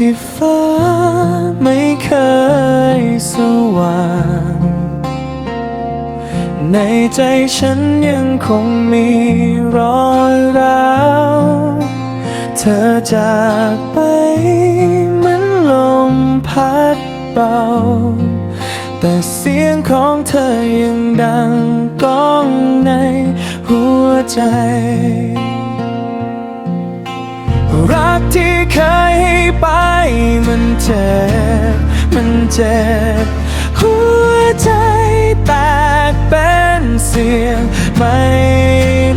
ที่ฟ้าไม่เคยสว่าง ในใจฉันยังคงมีรอยร้าว เธอจากไปเหมือนลมพัดเบา แต่เสียงของเธอยังดังก้องในหัวใจรักที่เคยให้ไป มันเจ็บ มันเจ็บ หัวใจแตกเป็นเสียง ไม่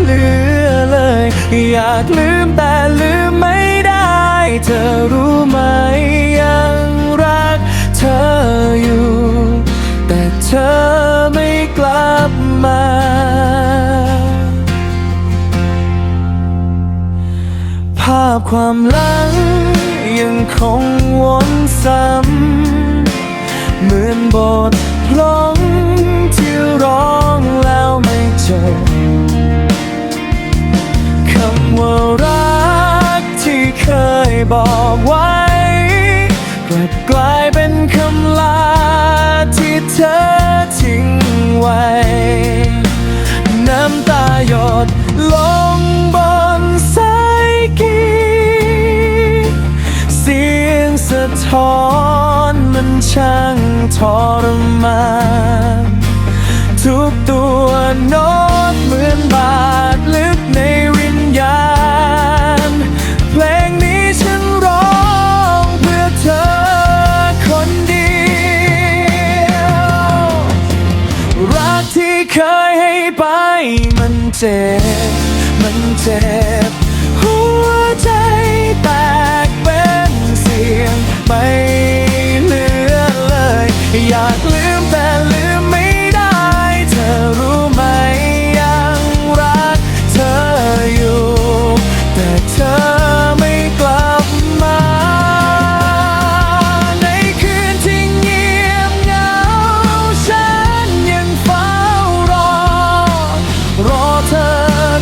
เหลือเลย อยากลืมแต่ลืมไม่ได้ เธอรู้ไหมยังรักเธออยู่ แต่เธอไม่กลับมาภาพความหลัง ยังคงวนซ้ำ เหมือนบทเพลงที่ร้องแล้วไม่จบคำว่ารักที่เคยบอกไว้ ท้อนมันช่างทรมานทุกตัวโน้ตเหมือนบาดลึกในวิญญาณ เพลงนี้ฉันร้องเพื่อเธอคนเดียว รักที่เคยให้ไปมันเจ็บ มันเจ็บ อยากลืมแต่ลืมไม่ได้ เธอรู้ไหมยังรักเธออยู่ แต่เธอไม่กลับมา ในคืนที่เงียบเหงา ฉันยังเฝ้ารอ รอเธอ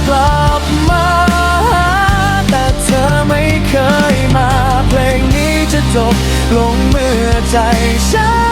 กลับมา แต่เธอไม่เคยมา เพลงนี้จะจบลงเมื่อใจฉัน